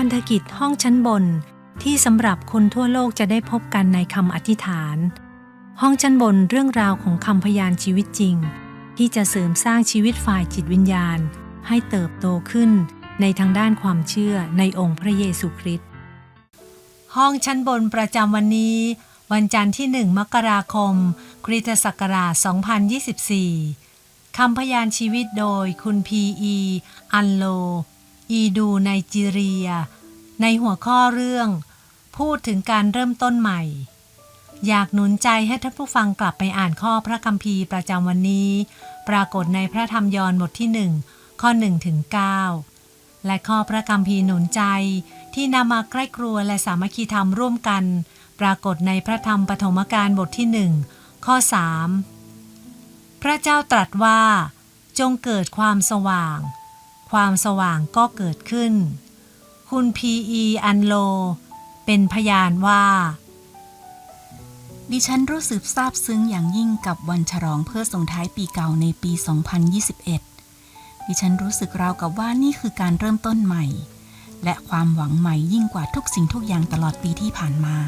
พันธกิจห้องชั้นบน ที่สำหรับคนทั่วโลกจะได้พบกันในคำอธิษฐาน ห้องชั้นบนเรื่องราวของคำพยานชีวิตจริง ที่จะเสริมสร้างชีวิตฝ่ายจิตวิญญาณ ให้เติบโตขึ้นในทางด้านความเชื่อในองค์พระเยซูคริสต์ห้องชั้นบนประจำวันนี้ วันจันทร์ที่ 1 มกราคมคริสตศักราช 2024คำพยานชีวิตโดยคุณพีอีอันโล อีดูไนจีเรีย ในหัวข้อเรื่อง พูดถึงการเริ่มต้นใหม่ อยากหนุนใจให้ท่านผู้ฟังกลับไปอ่านข้อพระคัมภีร์ประจำวันนี้ ปรากฏในพระธรรมยอห์นบทที่1ข้อ1ถึง9และข้อพระคัมภีร์หนุนใจที่นำมาใกล้ครัวและสามัคคีธรรมร่วมกัน ปรากฏในพระธรรมปฐมกาลบทที่หนึ่งข้อ 3 พระเจ้าตรัสว่า จงเกิดความสว่าง ความสว่างก็เกิดขึ้น คุณพีอีอันโล เป็นพยานว่า ดิฉันรู้สึกซาบซึ้งอย่างยิ่งกับวันฉลองเพื่อส่งท้ายปีเก่าในปี 2021 ดิฉันรู้สึกราวกับว่านี่คือการเริ่มต้นใหม่ และความหวังใหม่ยิ่งกว่าทุกสิ่งทุกอย่างตลอดปีที่ผ่านมา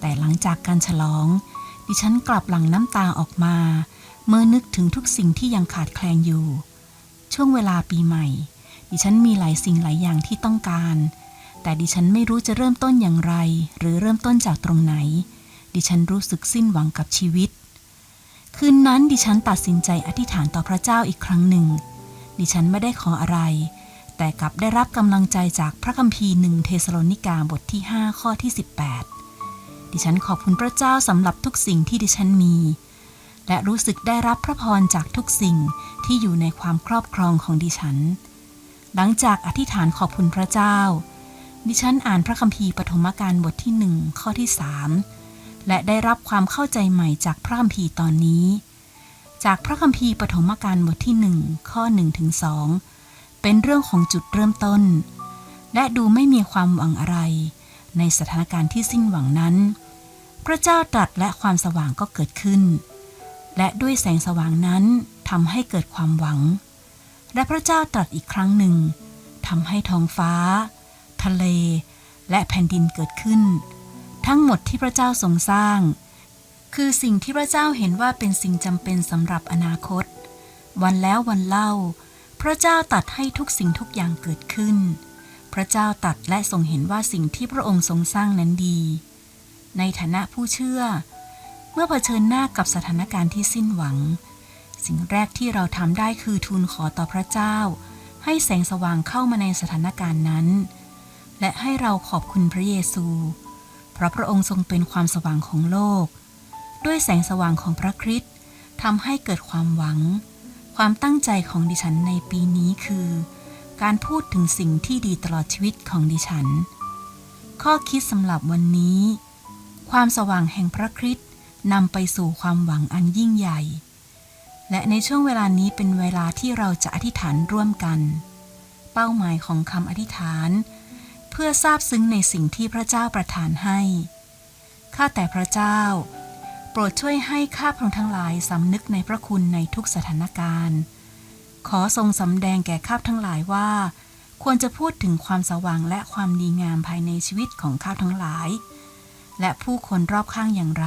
แต่หลังจากการฉลอง ดิฉันกลับหลั่งน้ำตาออกมา เมื่อนึกถึงทุกสิ่งที่ยังขาดแคลนอยู่ ช่วงเวลาปีใหม่ ดิฉันมีหลายสิ่งหลายอย่างที่ต้องการ แต่ดิฉันไม่รู้จะเริ่มต้นอย่างไร หรือเริ่มต้นจากตรงไหน ดิฉันรู้สึกสิ้นหวังกับชีวิต คืนนั้นดิฉันตัดสินใจอธิษฐานต่อพระเจ้าอีกครั้งหนึ่ง ดิฉันไม่ได้ขออะไร แต่กลับได้รับกำลังใจจากพระคัมภีร์หนึ่งเทสโลนิกาบทที่ 5 ข้อที่ 18 ดิฉันขอบคุณพระเจ้าสำหรับทุกสิ่งที่ดิฉันมี และรู้สึกได้รับพระพรจากทุกสิ่งที่อยู่ในความครอบครองของดิฉัน หลังจากอธิษฐานขอบคุณพระเจ้า ดิฉันอ่านพระคัมภีร์ปฐมกาลบทที่หนึ่งข้อที่สามและได้รับความเข้าใจใหม่จากพระคัมภีร์ตอนนี้ จากพระคัมภีร์ปฐมกาลบทที่หนึ่งข้อหนึ่งถึงสองเป็นเรื่องของจุดเริ่มต้น และดูไม่มีความหวังอะไร ในสถานการณ์ที่สิ้นหวังนั้น พระเจ้าตรัสและความสว่างก็เกิดขึ้น และด้วยแสงสว่างนั้นทำให้เกิดความหวัง และพระเจ้าตรัสอีกครั้งหนึ่งทำให้ท้องฟ้า ทะเล และแผ่นดินเกิดขึ้น ทั้งหมดที่พระเจ้าทรงสร้าง คือสิ่งที่พระเจ้าเห็นว่าเป็นสิ่งจำเป็นสำหรับอนาคต วันแล้ววันเล่า พระเจ้าตัดให้ทุกสิ่งทุกอย่างเกิดขึ้น พระเจ้าตัดและทรงเห็นว่าสิ่งที่พระองค์ทรงสร้างนั้นดี ในฐานะผู้เชื่อ เมื่อเผชิญหน้ากับสถานการณ์ที่สิ้นหวัง สิ่งแรกที่เราทำได้คือทูลขอต่อพระเจ้า ให้แสงสว่างเข้ามาในสถานการณ์นั้น และให้เราขอบคุณพระเยซู เพราะพระองค์ทรงเป็นความสว่างของโลก ด้วยแสงสว่างของพระคริสต์ทำให้เกิดความหวัง ความตั้งใจของดิฉันในปีนี้คือ การพูดถึงสิ่งที่ดีตลอดชีวิตของดิฉัน ข้อคิดสำหรับวันนี้ ความสว่างแห่งพระคริสต์ นำไปสู่ความหวังอันยิ่งใหญ่ และในช่วงเวลานี้เป็นเวลาที่เราจะอธิษฐานร่วมกัน เป้าหมายของคำอธิษฐาน เพื่อทราบซึ้งในสิ่งที่พระเจ้าประทานให้ ข้าแต่พระเจ้า โปรดช่วยให้ข้าพระองค์ทั้งหลายสำนึกในพระคุณในทุกสถานการณ์ ขอทรงสำแดงแก่ข้าพทั้งหลายว่า ควรจะพูดถึงความสว่างและความดีงามภายในชีวิตของข้าทั้งหลายและผู้คนรอบข้างอย่างไร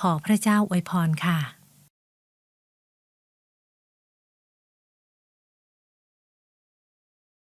ขอพระเจ้าอวยพรค่ะ